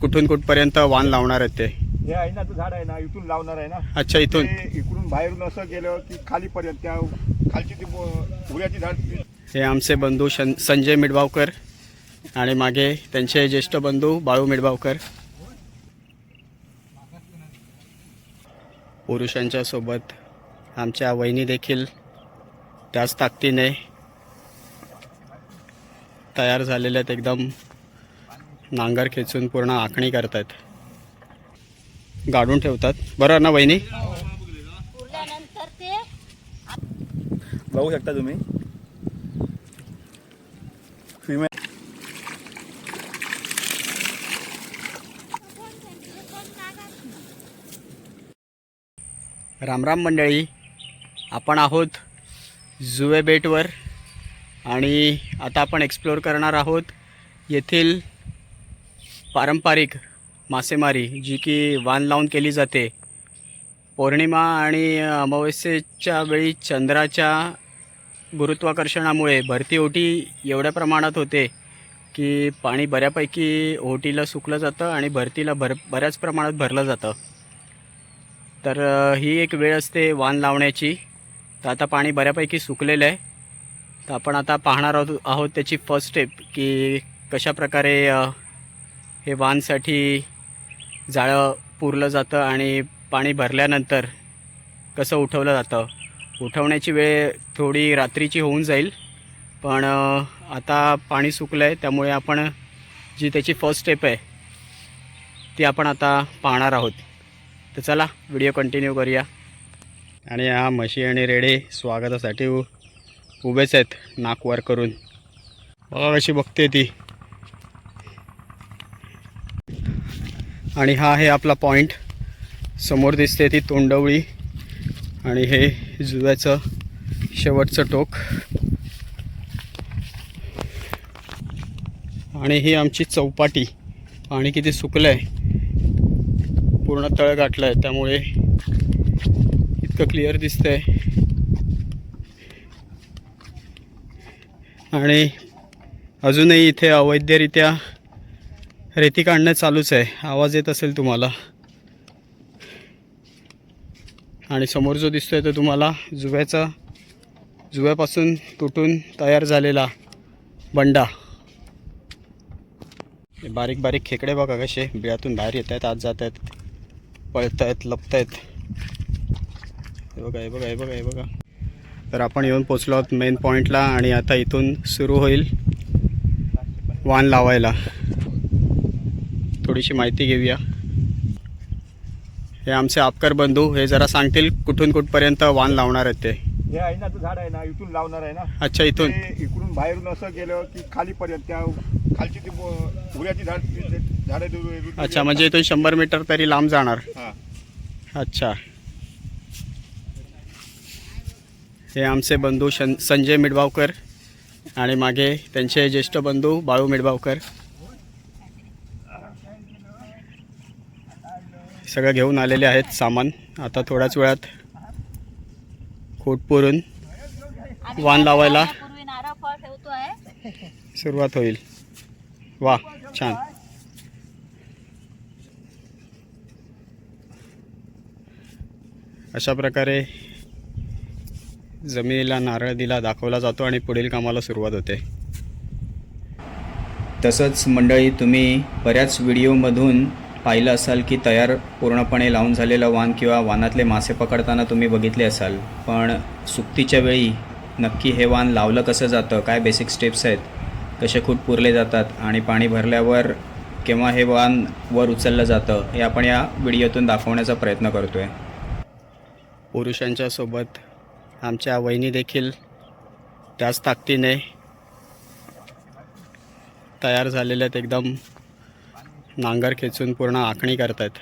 कुठून कुठपर्यंत वाण लावणार आहेत ते? हे आहे ना तो झाड आहे ना इथून लावणार आहे ना. अच्छा इथून? ते इकडून बाहेरून असं गेलं की खालीपर्यंत त्या खालची ती उऱ्याची झाड ती- हे आमचे बंधू शन संजय मिडबावकर आणि मागे त्यांचे ज्येष्ठ बंधू बाळू मिडबावकर पुरुषांच्या सोबत आमच्या वहिनी देखील त्याच ताकदीने तयार झालेल्या आहेत एकदम नांगर खेचून पूर्ण आखणी करतात गाडून ठेवतात. बरं ना वहिनी? उरल्यानंतर ते बघू शकता तुम्ही. फिमेल रामराम मंडळी आपण आहोत जुवे बेटवर आणि आता आपण एक्सप्लोअर करणार आहोत येथील पारंपरिक मासेमारी जी की वान लावून केली जाते. पौर्णिमा आणि अमावस्येच्या वेळी चंद्राच्या गुरुत्वाकर्षणामुळे भरती ओटी एवढ्या प्रमाणात होते की पाणी बऱ्यापैकी ओटीला सुकलं जातं आणि भरतीला भर बऱ्याच प्रमाणात भरलं जातं. तर ही एक वेळ असते वाण लावण्याची. तर आता पाणी बऱ्यापैकी सुकलेलं आहे. तर आपण आता पाहणार आहोत आहोत त्याची फर्स्ट स्टेप की कशाप्रकारे हे वानसाठी जाळं पुरलं जातं आणि पाणी भरल्यानंतर कसं उठवलं जातं? उठवण्याची वेळ थोडी रात्रीची होऊन जाईल पण आता पाणी सुकलं आहे त्यामुळे आपण जी त्याची फर्स्ट स्टेप आहे ती आपण आता पाहणार आहोत. तर चला व्हिडिओ कंटिन्यू करूया. आणि हा म्हशी आणि रेडे स्वागतासाठी उभेच आहेत नाकवार करून. बघा कशी बघते ती. आणि हा आहे आपला पॉईंट समोर दिसते ती तोंडवळी आणि हे जुव्याचं शेवटचं टोक. आणि ही आमची चौपाटी. पाणी किती सुकलं आहे पूर्ण तळ गाठलं आहे त्यामुळे इतकं क्लिअर दिसतंय. आणि अजूनही इथे अवैधरित्या रेती काढणं चालूच आहे. आवाज येत असेल तुम्हाला. आणि समोर जो दिसतोय तो तुम्हाला जुव्याचा जुव्यापासून तुटून तयार झालेला बंडा. हे बारीक बारीक खेकडे बघा कसे. बिळातून बाहेर येत आहेत आत जात आहेत पळत आहेत लपत आहेत हे बघा हे बघा हे बघा हे बघा. तर आपण येऊन पोचलो आहोत मेन पॉईंटला आणि आता इथून सुरू होईल वान लावायला. थोडीशी माहिती घेऊया. हे आमचे आपकर बंधू हे जरा सांगतील कुठून कुठपर्यंत वान लावणार आहेत ते. हे आहे ना तो झाड आहे ना इथून लावणार आहे ना. अच्छा इथून. ते इकडून बाहेरून असं गेलं की खालीपर्यंत त्या खालची ती झाड अच्छा म्हणजे इथून शंभर मीटर तरी लांब जाणार. हा. अच्छा. हे आमचे बंधू शन संजय मिडबावकर आणि मागे त्यांचे ज्येष्ठ बंधू बाळू मिडबावकर सगळं घेऊन आलेले आहेत सामान. आता थोड्याच वेळात खोट पुरून वाण लावायला. सुरुवात होईल. वा छान. अशा प्रकारे जमिनीला नारळ दिला दाखवला जातो आणि पुढील कामाला सुरुवात होते. तसंच मंडळी तुम्ही बऱ्याच व्हिडिओमधून पाहिलं असाल की तयार पूर्णपणे लावून झालेलं वाण किंवा वानातले मासे पकडताना तुम्ही बघितले असाल पण सुट्टीच्या वेळी नक्की हे वाण लावलं कसं जातं काय बेसिक स्टेप्स आहेत कसे खूट पुरले जातात आणि पाणी भरल्यावर केव्हा हे वाण वर उचललं जातं हे आपण या व्हिडिओतून दाखवण्याचा प्रयत्न करतो आहे पुरुषांच्या सोबत आमच्या वहिनी देखील त्याच ताकदीने तयार झालेल्या आहेत एकदम नांगर खेचून पूर्ण आखणी करतात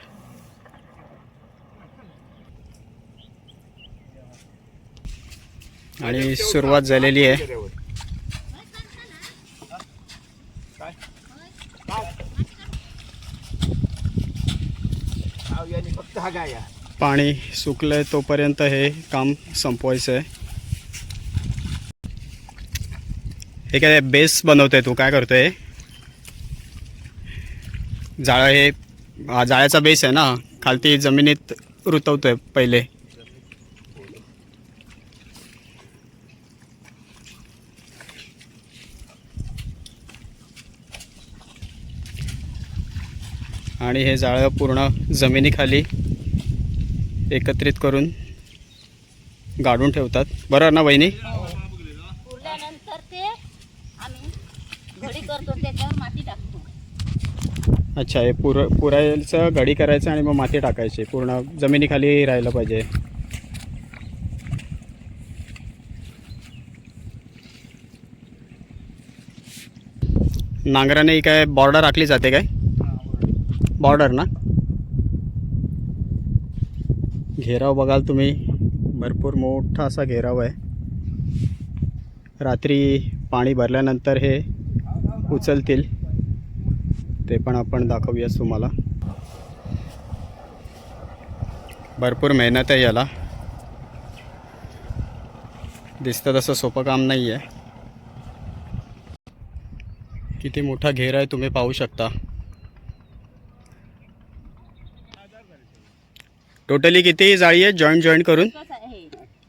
आणि सुरुवात झालेली आहे. आहे. पाणी सुकलंय तोपर्यंत हे काम संपवायचं आहे हे काय बेस बनवतोय तू? काय करतोय? जाळं हे जाळ्याचा बेस आहे ना. खालती जमिनीत रुतवतो आहे पहिले. आणि हे जाळं पूर्ण जमिनीखाली एकत्रित करून गाडून ठेवतात. बरं ना वहिनी? घडी करतो त्याच्या अच्छा हे पुर पुरायचं गडी करायचं आणि मग माती टाकायची. पूर्ण जमिनीखाली राहिलं पाहिजे. नांगराने काय बॉर्डर आखली जाते काय? बॉर्डर ना? घेराव बघाल तुम्ही. भरपूर मोठा असा घेराव आहे. रात्री पाणी भरल्यानंतर हे उचलतील. ते पण आपण दाखवूयाच तुम्हाला. भरपूर मेहनत आहे याला. दिसतं तसं सोपं काम नाही आहे किती मोठा घेर आहे तुम्ही पाहू शकता. टोटली किती जाळी आहे जॉईंट जॉईंट करून?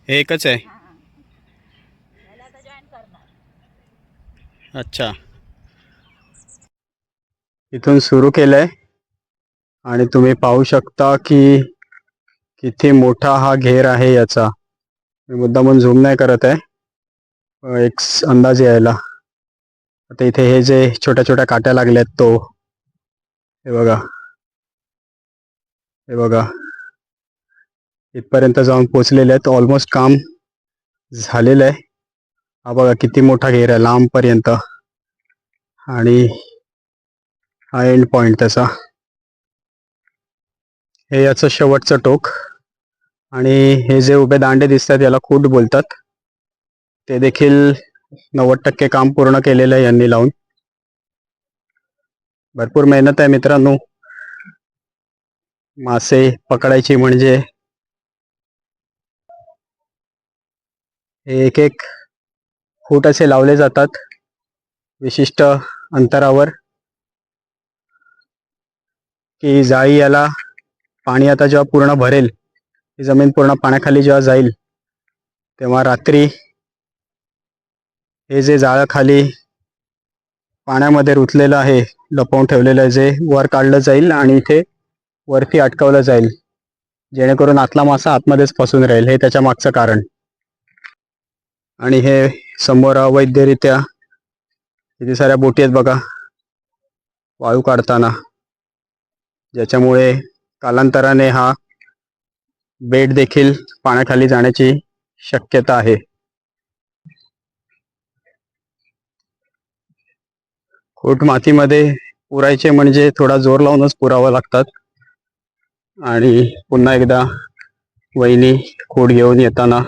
हे? एकच. आहे. अच्छा. इथून सुरू केलं आहे आणि तुम्ही पाहू शकता की किती मोठा हा घेर आहे याचा. मी मुद्दामून झूम नाही करत आहे. एक अंदाज यायला. आता इथे हे जे छोट्या छोट्या काट्या लागल्यात तो. हे बघा. हे बघा. इथपर्यंत जाऊन पोचलेले आहेत. ऑलमोस्ट काम झालेलं आहे. हा बघा किती मोठा घेर आहे. लांबपर्यंत. आणि हा एंड पॉइंट त्याचा. हे याचं शेवटचं टोक. आणि हे जे उभे दांडे दिसतात याला खूट बोलतात. ते देखील नव्वद टक्के काम पूर्ण केलेलं आहे यांनी लावून. भरपूर मेहनत आहे मित्रांनो. मासे पकडायची म्हणजे. हे एक एक फूट असे लावले जातात. विशिष्ट अंतरावर. की जाळी याला पाणी आता जेव्हा पूर्ण भरेल ही जमीन पूर्ण पाण्याखाली जेव्हा जाईल तेव्हा रात्री हे जे जाळं खाली पाण्यामध्ये रुतलेलं आहे लपवून ठेवलेलं आहे जे वर काढलं जाईल आणि इथे वरती अटकवलं जाईल जेणेकरून आतला मासा आतमध्येच फसून राहील. हे त्याच्या मागचं कारण. आणि हे समोर अवैधरित्या किती साऱ्या बोटी आहेत बघा. वाळू काढताना. ज्याच्यामुळे कालांतराने हा बेट देखील पाण्याखाली जाण्याची शक्यता आहे. खोट मातीमध्ये पुरायचे म्हणजे थोडा जोर लावूनच पुरावं लागतात. आणि पुन्हा एकदा वहिनी खोड घेऊन येताना.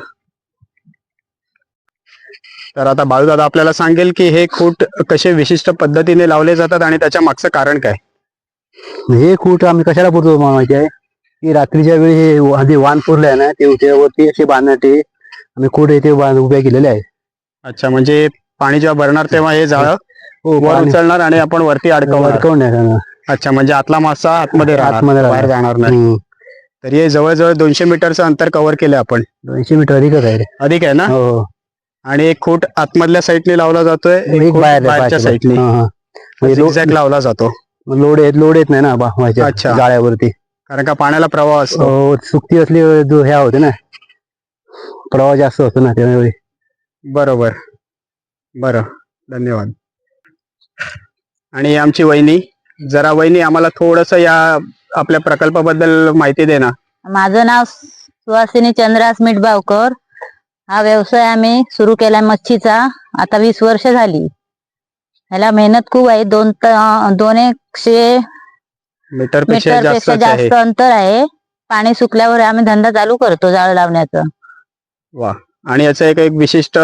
तर आता बाळूदादा आपल्याला सांगेल की हे खूट कसे विशिष्ट पद्धतीने लावले जातात आणि त्याच्या मागचं कारण काय? हे खूट आम्ही कशाला पुरतो माहिती आहे की रात्रीच्या वेळी हे आधी वाण पुरले आहे ना ते त्यावरती असे बांधण्यासाठी आम्ही खूट इथे बांध उभ्या केलेले आहे अच्छा म्हणजे पाणी जेव्हा भरणार तेव्हा हे जाळं हो वर उचलणार आणि आपण वरती अडकवणार. अच्छा म्हणजे आतला मासा आतमध्ये आतमध्ये. बाहेर जाणार नाही. तरी हे जवळजवळ दोनशे मीटरचं अंतर कव्हर केलं आपण दोनशे मीटर अधिकच आहे. अधिक आहे ना हो आणि एक खूट आतमधल्या साईडने लावला जातोय एक बाहेरच्या साईडने हा, हा. म्हणजे लावला जातो लोड येत लोड येत नाही ना बा- अच्छा. जाळ्यावरती. कारण का पाण्याला प्रवाह असतो. हो, सुकती असली जो ह्या होते ना प्रवाह जास्त होतो ना त्यामुळे बरोबर. बरं. धन्यवाद. आणि आमची वहिनी जरा वहिनी आम्हाला थोडस या आपल्या प्रकल्पाबद्दल माहिती दे ना. माझं नाव सुहासिनी चंद्रास मिठबावकर हा व्यवसाय आम्ही सुरू केला मच्छीचा. आता वीस वर्ष झाली. ह्याला मेहनत खूप आहे. दोन दोन एकशे मीटरपेक्षा आहे. जास्त अंतर आहे. पाणी सुकल्यावर आम्ही धंदा चालू करतो जाळ लावण्याचा. वा. आणि याचा एक एक विशिष्ट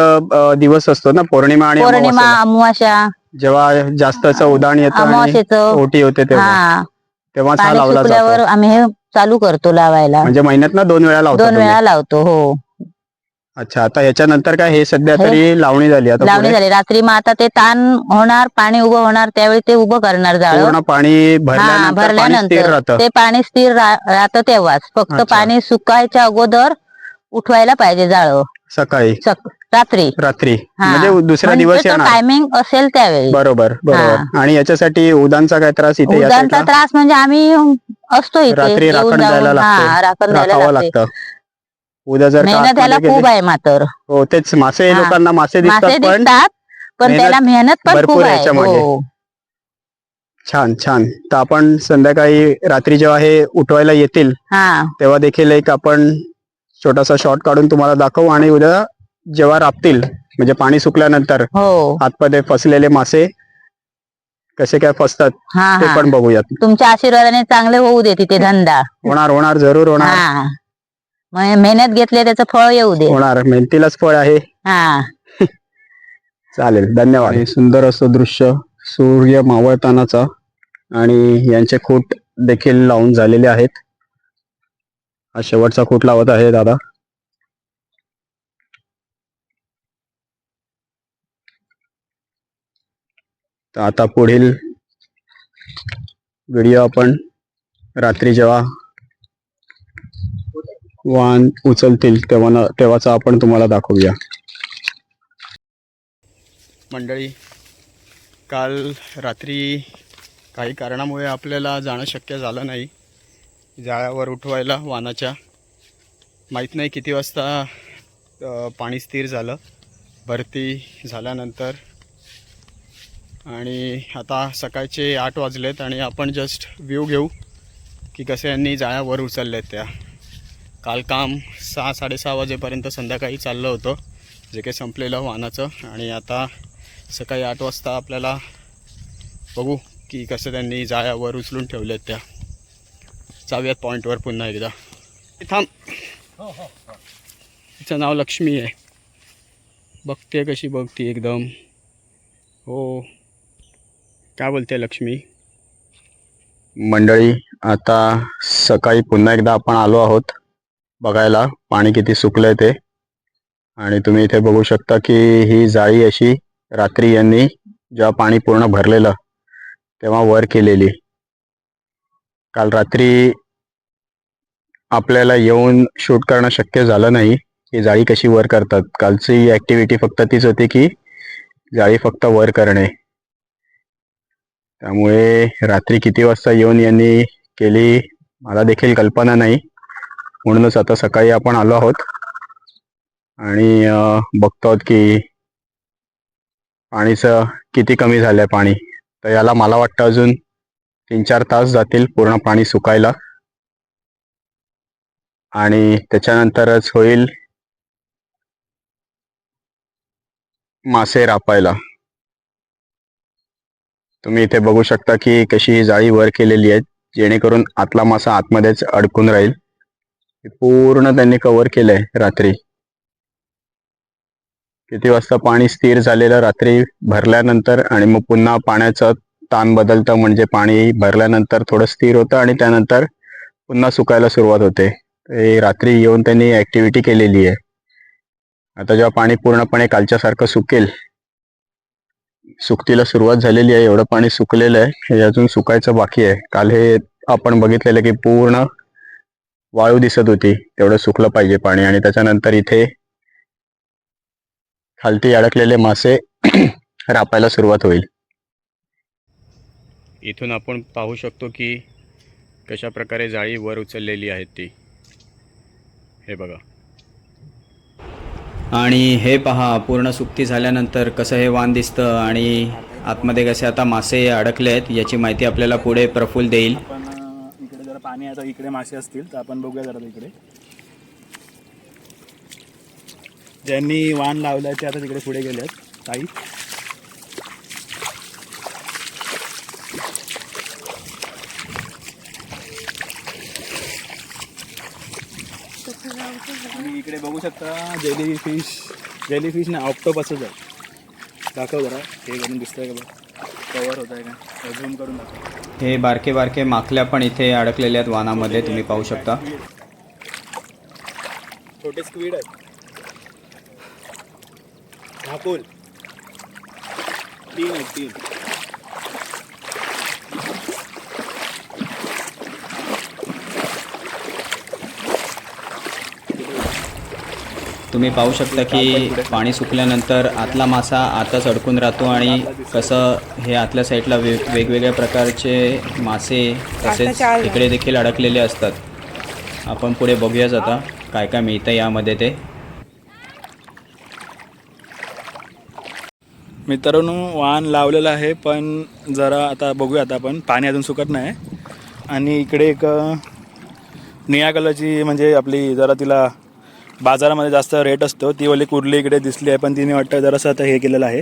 दिवस असतो ना? पौर्णिमा आणि पौर्णिमा अमावस्या. जेव्हा जास्तचं उदाहरण येतं ओटी होते तेव्हा. हा. तेव्हाच हा पाणी लावला सुकल्यावर जातो आम्ही हे चालू करतो लावायला. म्हणजे महिन्यात ना दोन वेळा लावतो दोन. वेळा लावतो हो. अच्छा आता याच्यानंतर काय हे सध्या हे- तरी लावणी झाली आता लावणी पुढे? झाली. रात्री मग आता ते ताण होणार पाणी उभं होणार त्यावेळी ते उभं करणार जाळं. पूर्ण पाणी हा भरल्यानंतर पाणी स्थिर भरल्यानंतर. राहतं. ते पाणी स्थिर रा- राहतं तेव्हाच. फक्त अच्छा. पाणी सुकायच्या अगोदर उठवायला पाहिजे जाळं. सकाळी? सक- रात्री. रात्री. हा. म्हणजे दुसऱ्या दिवस येणार. टायमिंग असेल त्यावेळी. बरोबर बरोबर. आणि याच्यासाठी उदांचा काय त्रास इथे या उदांचा त्रास म्हणजे आम्ही असतो इथे. रात्री येऊन राखण द्यायला हा. राखण द्यायला राखावं लागते. लागतं. उद्या जर का मेहनत याला आतमध्ये खूप गेले- आहे मात्र. हो तेच मासे हा. लोकांना मासे मासे दिसतात पण दिसतात पण मेहनत त्याला मेहनत पण भरपूर खूप आहे आहे. याच्यामागे. हो. छान छान. तर आपण संध्याकाळी रात्री जेव्हा हे उठवायला येतील हा. तेव्हा देखील एक आपण छोटासा शॉट काढून तुम्हाला दाखवू आणि उद्या जेव्हा राबतील म्हणजे पाणी सुकल्यानंतर हो. आतमध्ये फसलेले मासे कसे काय फसतात हा ते हा. पण बघूयात. तुमच्या आशीर्वादाने चांगले होऊ दे तिथे धंदा. होणार होणार जरूर होणार. हा. मग मेहनत घेतली त्याचं फळ येऊ दे. होणार. मेहनतीलाच फळ आहे. हा. चालेल. धन्यवाद. आणि सुंदर असं दृश्य सूर्य मावळतानाचा आणि यांचे खूट देखील लावून झालेले आहेत. हा शेवटचा खूट लावत आहे दादा. तर आता पुढील व्हिडिओ आपण रात्री जेव्हा वाहन उचलतील तेव्हा न- तेव्हाचा आपण तुम्हाला दाखवूया. मंडळी काल रात्री काही कारणामुळे आपल्याला जाणं शक्य झालं नाही. जाळ्यावर उठवायला वाहनाच्या माहीत नाही किती वाजता पाणी स्थिर झालं. भरती झाल्यानंतर. आणि आता सकाळचे आठ वाजलेत आणि आपण जस्ट व्ह्यू घेऊ की कसे यांनी जाळ्यावर उचललेत त्या. काल काम सहा साडेसहा वाजेपर्यंत संध्याकाळी चाललं होतं. जे काही संपलेलं वाहनाचं. आणि आता सकाळी आठ वाजता आपल्याला बघू की कसं त्यांनी जाळ्यावर उचलून ठेवलेत त्या. जाऊयात पॉईंटवर पुन्हा एकदा. थांब. तिचं नाव लक्ष्मी आहे. बघते कशी बघती एकदम. हो. काय बोलते लक्ष्मी? मंडळी आता सकाळी पुन्हा एकदा आपण आलो आहोत. बघायला पाणी किती सुकलंय ते. आणि तुम्ही इथे बघू शकता की ही जाळी अशी रात्री यांनी जेव्हा पाणी पूर्ण भरलेलं तेव्हा वर केलेली. काल रात्री आपल्याला येऊन शूट करणं शक्य झालं नाही. की जाळी कशी वर करतात? कालची ॲक्टिव्हिटी फक्त तीच होती की जाळी फक्त वर करणे. त्यामुळे रात्री किती वाजता येऊन यांनी केली मला देखील कल्पना नाही. म्हणूनच आता सकाळी आपण आलो आहोत. आणि बघतो आहोत की पाणीचं किती कमी झालंय पाणी. तर याला मला वाटतं अजून तीन चार तास जातील पूर्ण पाणी सुकायला. आणि त्याच्यानंतरच होईल मासे रापायला. तुम्ही इथे बघू शकता की कशी ही जाळी वर केलेली आहे जेणेकरून आतला मासा आतमध्येच अडकून राहील. हे पूर्ण त्यांनी कव्हर केलंय रात्री. किती वाजता पाणी स्थिर झालेलं रात्री भरल्यानंतर आणि मग पुन्हा पाण्याचं ताण बदलतं म्हणजे पाणी भरल्यानंतर थोडं स्थिर होतं आणि त्यानंतर पुन्हा सुकायला सुरुवात होते. ते रात्री येऊन त्यांनी ऍक्टिव्हिटी केलेली आहे. आता जेव्हा पाणी पूर्णपणे कालच्यासारखं सुकेल सुकतीला सुरुवात झालेली आहे एवढं पाणी सुकलेलं आहे हे अजून सुकायचं बाकी आहे. काल हे आपण बघितलेलं की पूर्ण वाळू दिसत होती. तेवढं सुकलं पाहिजे पाणी आणि त्याच्यानंतर इथे खालती अडकलेले मासे रापायला सुरुवात होईल. इथून आपण पाहू शकतो की कशा प्रकारे जाळी वर उचललेली आहे ती. हे बघा. आणि हे पहा पूर्ण सुकती झाल्यानंतर कसं हे वाण दिसतं आणि आतमध्ये कसे आता मासे अडकले आहेत याची माहिती आपल्याला पुढे प्रफुल्ल देईल आपण अ, इकडे जरा पाणी आहे तर इकडे मासे असतील तर आपण बघूया जरा इकडे ज्यांनी वाण लावलं ते आता तिकडे पुढे गेले आहेत ताई. आणि इकडे बघू शकता जेली फिश जेली फिश ना ऑक्टोपसच आहे. दाखव जरा. हे करून दिसतंय का बघ कवर होत आहे का झूम करून हे बारके बारके माकल्या पण इथे अडकलेल्या आहेत वानामध्ये तुम्ही पाहू शकता. छोटे स्क्वीड तीन तीन. तुम्ही पाहू शकता की पाणी सुकल्यानंतर आतला मासा आताच अडकून राहतो आणि कसं हे आतल्या साईडला वे वेगवेगळ्या प्रकारचे मासे तसेच इकडे देखील अडकलेले असतात. आपण पुढे बघूयाच आता काय काय मिळतं यामध्ये ते. मित्रांनो वाहन लावलेलं आहे पण जरा आता बघूया आता आपण. पाणी अजून सुकत नाही. आणि इकडे एक निळ्या कलरची म्हणजे आपली जरा तिला बाजारामध्ये जास्त रेट असतो. ती वाली कुर्ली इकडे दिसली आहे पण तिने वाटतं जरासं आता हे केलेलं आहे.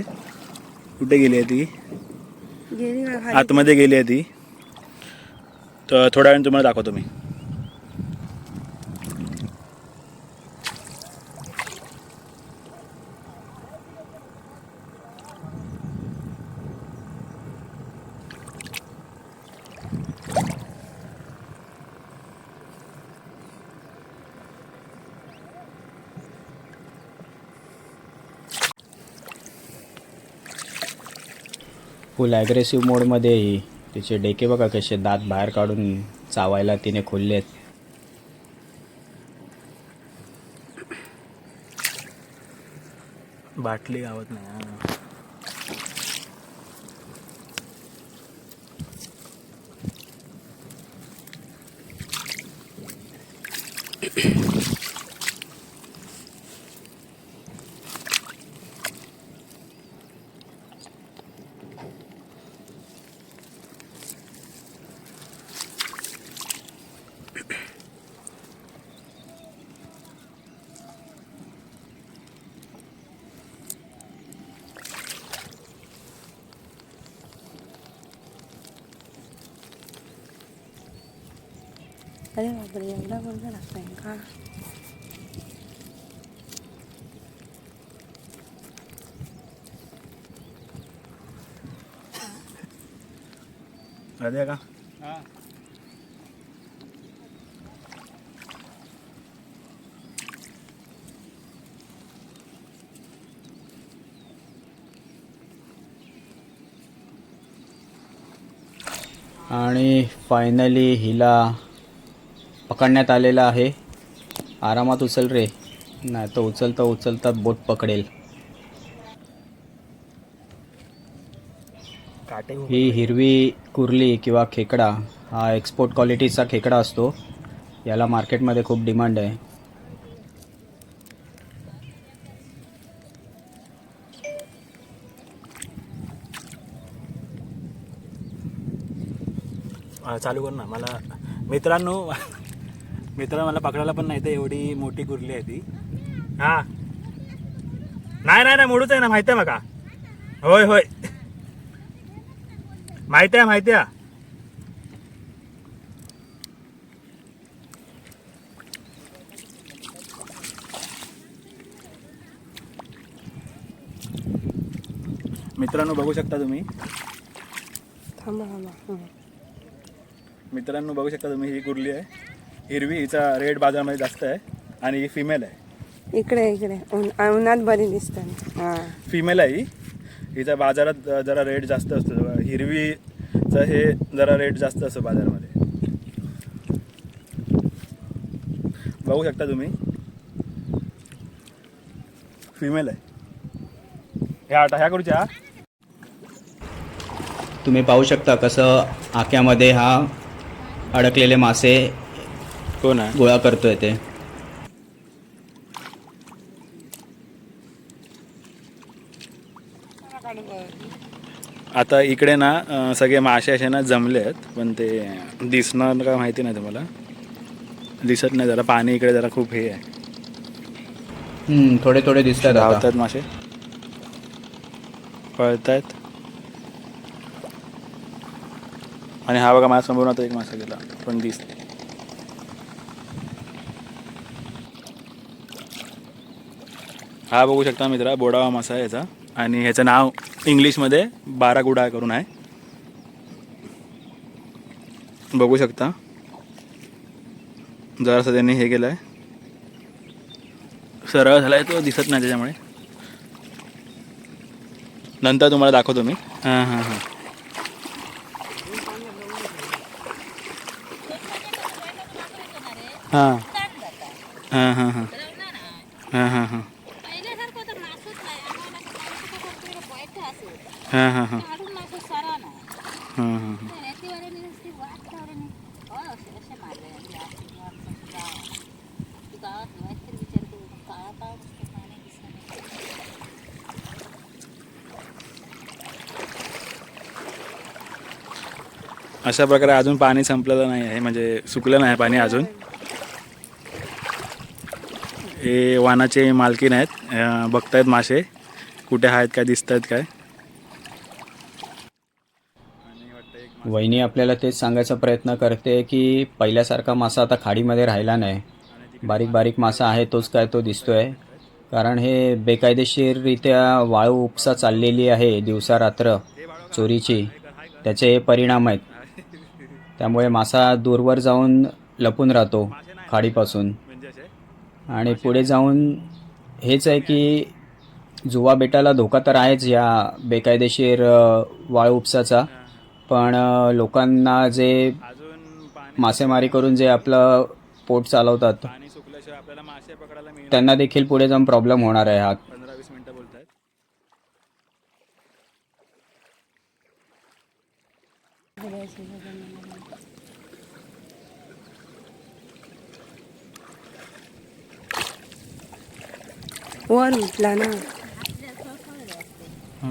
कुठे गेली आहे ती? आतमध्ये गेली आहे ती. तर थोड्या वेळाने तुम्हाला दाखवतो मी. फुल ॲग्रेसिव्ह मोडमध्ये ही तिचे डेके बघा कसे दात बाहेर काढून चावायला तिने खोलले आहेत बाटली गावत नाही अरे बापरे एवढा कोणता लागतोय का राहते का आणि फायनली हिला पकडण्यात आलेला आहे. आरामात उचल रे. नाही तर उचलता उचलता बोट पकडेल. ही हिरवी कुर्ली किंवा खेकडा हा एक्सपोर्ट क्वालिटीचा खेकडा असतो. याला मार्केटमध्ये खूप डिमांड आहे. चालू कर ना. मला मित्रांनो मित्रांनो मला पकडायला पण नाही तर एवढी मोठी कुर्ली आहे ती. हा. नाही नाही नाही मोडूच आहे ना माहिती आहे मका होय होय. माहिती आहे माहिती आहे. मित्रांनो बघू शकता तुम्ही? थांबा थांबा. मित्रांनो बघू शकता तुम्ही ही कुर्ली आहे? हिरवी हिचा रेट बाजारामध्ये जास्त आहे. आणि ही फिमेल आहे. इकडे इकडे. उन- उन्हात बरी दिसतात हा. फिमेल आहे ही. हिचा बाजारात जरा रेट जास्त असतो. हिरवीचं हे जरा रेट जास्त असतो बाजारामध्ये. बघू शकता तुम्ही. फिमेल आहे. ह्या आटा ह्या करूच्या तुम्ही पाहू शकता कसं आक्यामध्ये हा अडकलेले मासे कोण आहे? गोळा करतोय ते. आता इकडे ना अ, सगळे मासे असे ना जमले आहेत पण ते दिसणार का माहिती नाही तुम्हाला. दिसत नाही जरा पाणी इकडे जरा खूप हे आहे. हम्म, थोडे थोडे दिसतात आता. धावतात मासे. पळतायत. आणि हा बघा माझ्यासमोर आता एक मासा गेला पण दिस हा बघू शकता मित्रा बोडावा मासा आहे याचा. आणि ह्याचं नाव इंग्लिशमध्ये बारागुडा करून आहे. बघू शकता. जरासं त्यांनी हे केलं आहे सरळ झाला आहे तो दिसत नाही त्याच्यामुळे. नंतर तुम्हाला दाखवतो मी. हां हां हां. हां. हां हां हां. हां हां हां. काळा काळ नुसतं पाणी अशा प्रकारे अजून पाणी संपलेलं नाही आहे म्हणजे सुकलं नाही पाणी अजून. हे वानाचे मालकीन आहेत बघतायत मासे कुठे आहेत काय दिसत आहेत काय. वहिनी आपल्याला तेच सांगायचा प्रयत्न करते की पहिल्यासारखा मासा आता खाडीमध्ये राहिला नाही. बारीक बारीक मासा आहे तोच काय तो दिसतोय. कारण हे बेकायदेशीररित्या वाळू उपसा चाललेली आहे दिवसा रात्र चोरीची. त्याचे हे परिणाम आहेत. त्यामुळे मासा दूरवर जाऊन लपून राहतो खाडीपासून. आणि पुढे जाऊन हेच आहे की जुवा बेटाला धोका तर आहेच या बेकायदेशीर वाळू उपसाचा. पण लोकांना जे मासेमारी करून जे आपलं पोट चालवतात पाणी सुकल्याशिवाय आपल्याला मासे पकडायला मिळणार त्यांना देखील पुढे जाऊन प्रॉब्लेम होणार आहे हा. वर उठला ना.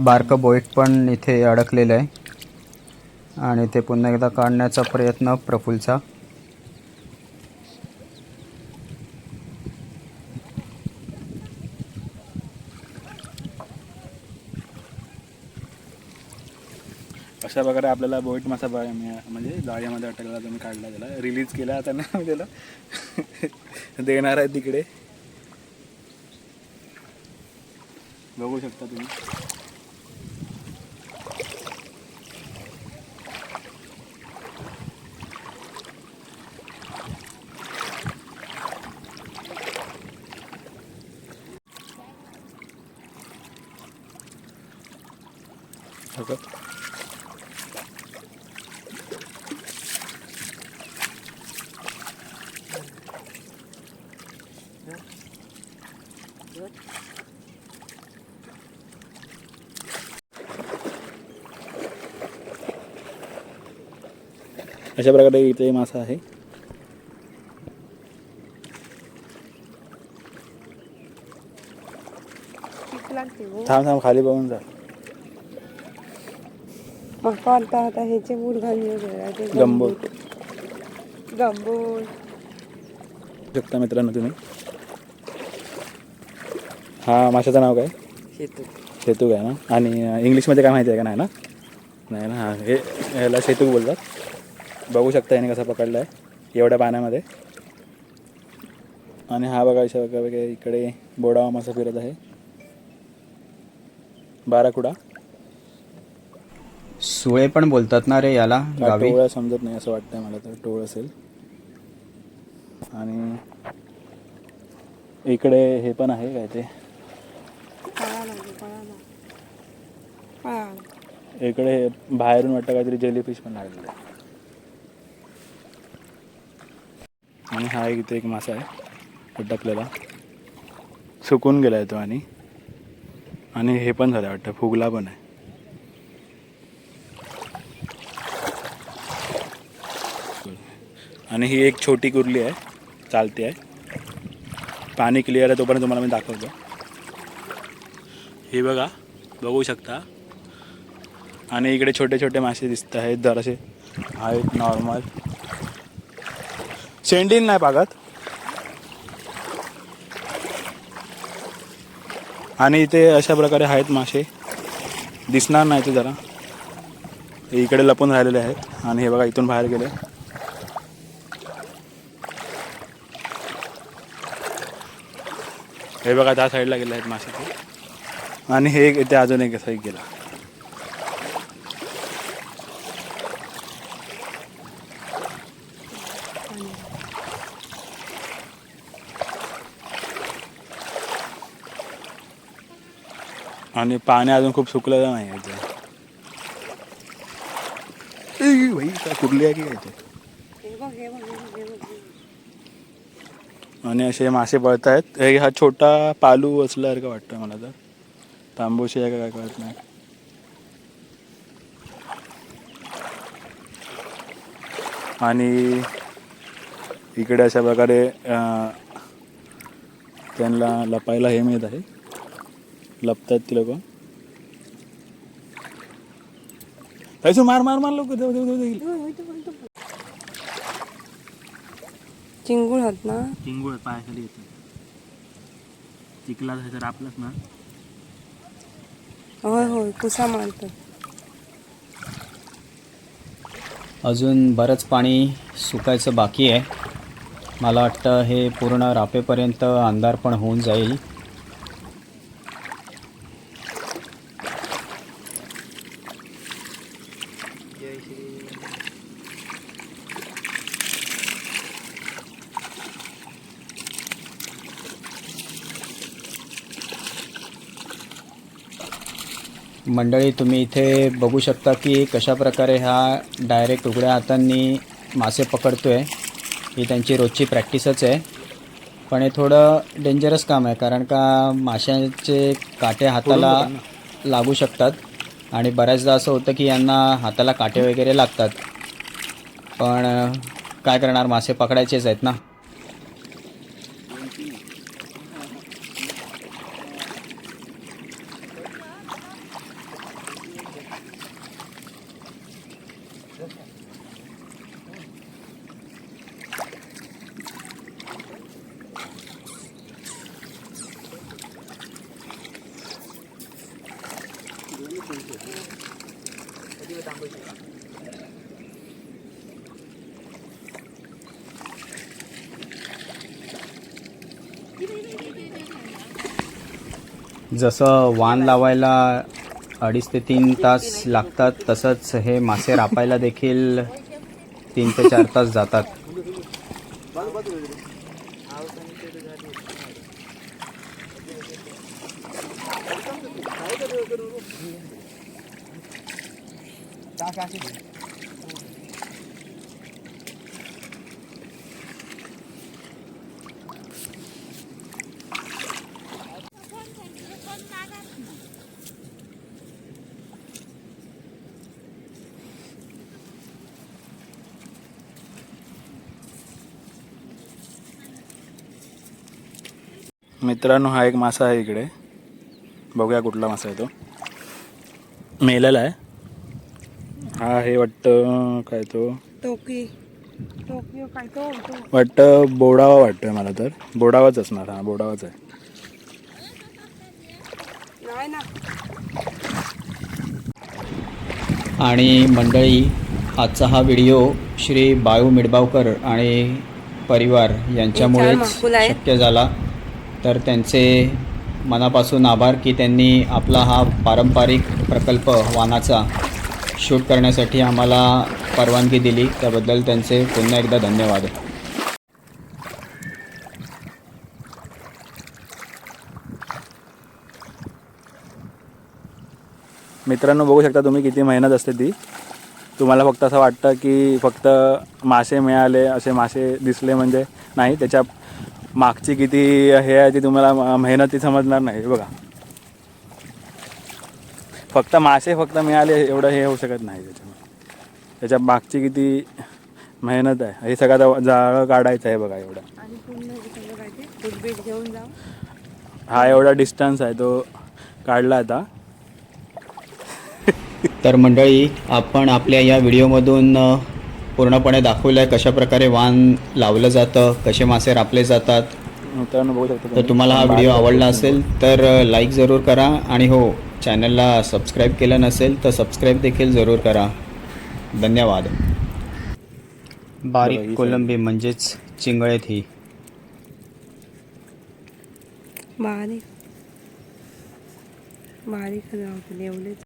बारकं बोईट पण इथे अडकलेलं आहे. आणि ते पुन्हा एकदा काढण्याचा प्रयत्न प्रफुलचा. अशा प्रकारे आपल्याला बोईट मासा मिळा म्हणजे जाळ्यामध्ये अटकला तुम्ही काढला त्याला. रिलीज केला त्यांना त्याला देणार आहे तिकडे. बघू शकता तुम्ही. Okay. अशा प्रकारे इथे मासा आहे. हो. थांब थांब खाली बघून जा. म्हाका आता आता ह्याचे बूट घालून वेगळे ते गंबोट. गंबोट शकता मित्रांनो तुम्ही. हा माशाचं नाव काय? सेतू. काय ना? आणि इंग्लिशमध्ये काय माहिती आहे का? नाही ना? नाही ना हा हे ह्याला सेतू बोलतात. बघू शकता याने कसा पकडला आहे एवढ्या पाण्यामध्ये. आणि हा बघा अशा बघा इकडे बोडावा मासा फिरत आहे. बाराकुडा सुळे पण बोलतात ना रे याला गावी. टोळ समजत नाही असं वाटतंय मला तर टोळ असेल. आणि इकडे हे पण आहे काय ते? इकडे बाहेरून वाटतं काहीतरी जेलीफिश पण लागलेलं आहे. आणि हा एक इथे एक मासा आहे अटकलेला सुकून गेला आहे तो आणि. आणि हे पण झालं वाटतं फुगला पण आहे. आणि ही एक छोटी कुर्ली आहे. चालते आहे. पाणी क्लिअर आहे तोपर्यंत तुम्हाला मी दाखवतो. हे बघा बघू शकता. आणि इकडे छोटे छोटे मासे दिसत आहेत जरासे आहेत नॉर्मल शेंडीन नाही पागत. आणि इथे अशा प्रकारे आहेत मासे. दिसणार नाही ते जरा. इकडे लपून राहिलेले आहेत. आणि हे बघा इथून बाहेर गेले. हे बघा त्या साईडला गेले आहेत मासे ते. आणि हे एक इथे अजून एक साईड एक गेला आणि पाणी अजून खूप सुकलेलं नाही आहे इथे. ए, आहे की काय ते हे बघ हे बघ हे बघ, हे बघ आणि असे मासे पळत आहेत हे हा छोटा पालू असल्यासारखं वाटतं मला तर. तांबूशी आहे का काय कळत नाही. आणि इकडे अशा प्रकारे त्यांना लपायला हे मिळत आहे. लपतात ती लोक. पैसे मार मार मार लोक देऊ देऊ देऊ चिंगूळ होत ना? चिंगूळ पायाखाली येतं. चिखला तर आपलाच ना? होय होय कुसा मारतो अजून बरंच पाणी सुकायचं बाकी आहे. मला वाटतं हे पूर्ण रापेपर्यंत अंधार पण होऊन जाईल. मंडळी तुम्ही इथे बघू शकता की कशा प्रकारे हा डायरेक्ट उघड्या हातांनी मासे पकडतोय. ही त्यांची रोजची प्रॅक्टिसच आहे. पण हे थोडं डेंजरस काम आहे कारण का माशांचे काटे हाताला लागू शकतात. आणि बऱ्याचदा असं होतं की यांना हाताला काटे वगैरे लागतात. पण काय करणार मासे पकडायचेच आहेत ना. जसं वाण लावायला अडीच ते तीन तास लागतात तसंच हे मासे रापायला देखील तीन ते चार तास जातात. मित्रांनो हा एक मासा आहे इकडे. बघूया कुठला मासा आहे तो. मेलेला आहे. हा हे वाटतं काय तो? टोकी. टोकी काय तो तो वाटतं बोडावा वाटतोय मला तर. बोडावाच असणार हा बोडावाच आहे. नाही ना. आणि मंडळी आजचा हा व्हिडिओ श्री बाळू मिडबावकर आणि परिवार यांच्यामुळेच. शक्य झाला. तर त्यांचे मनापासून आभार की त्यांनी आपला हा पारंपरिक प्रकल्प वानाचा शूट करण्यासाठी आम्हाला परवानगी दिली. त्याबद्दल त्यांचे पुन्हा एकदा धन्यवाद. मित्रांनो बघू शकता तुम्ही किती मेहनत असते ती. तुम्हाला फक्त असं वाटतं की फक्त मासे मिळाले असे मासे दिसले म्हणजे नाही त्याच्या मागची किती हे आहे ती तुम्हाला म- मेहनती समजणार नाही हे बघा. फक्त मासे फक्त मिळाले एवढं हे होऊ शकत नाही त्याच्यामध्ये त्याच्या मागची किती मेहनत आहे हे सगळं जाळं काढायचं आहे बघा एवढं. आणि पूर्ण हे हा एवढा डिस्टन्स आहे तो काढला आता. तर मंडळी आपण आपल्या या व्हिडिओमधून पूर्णपणे दाखवलं आहे कशा प्रकारे वाण लावलं जातं कसे मासे रापले जातात. मित्रांनो बघू शकता तर तुम्ही. तुम्हाला हा व्हिडिओ आवडला असेल तर लाईक जरूर करा आणि हो चॅनलला सबस्क्राईब केलं नसेल तर सबस्क्राईब देखील जरूर करा. धन्यवाद. ही बारीक. कोलंबी म्हणजेच चिंगळेत ही. बारीक. बारीक राहतील एवढेच.